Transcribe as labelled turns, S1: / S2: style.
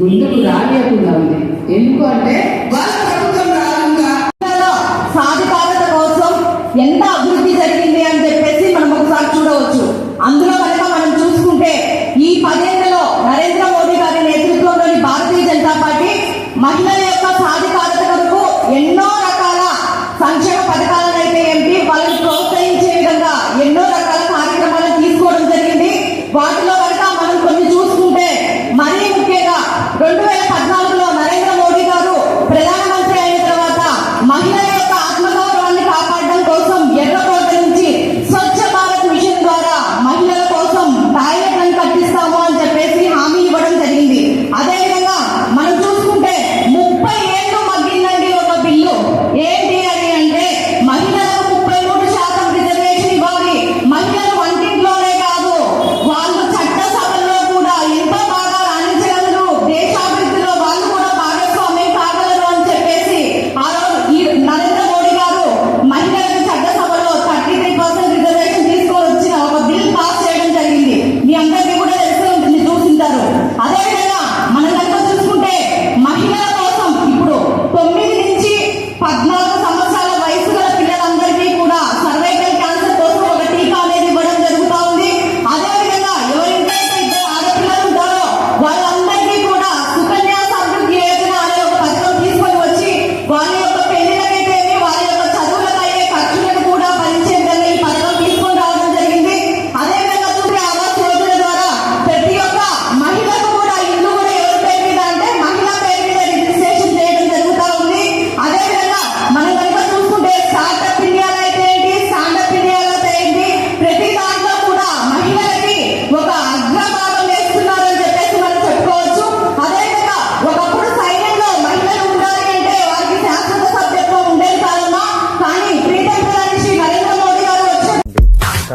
S1: ముందుకు రాలేకుండా ఉంది. ఎందుకు అంటే
S2: సాధికారత కోసం ఎంత అభివృద్ధి జరిగింది అని చెప్పేసి మనం ఒకసారి చూడవచ్చు. అందులో కనుక మనం చూసుకుంటే ఈ పదేళ్ళలో నరేంద్ర మోడీ గారి నేతృత్వంలోని భారతీయ జనతా పార్టీ మహిళల యొక్క సాధిక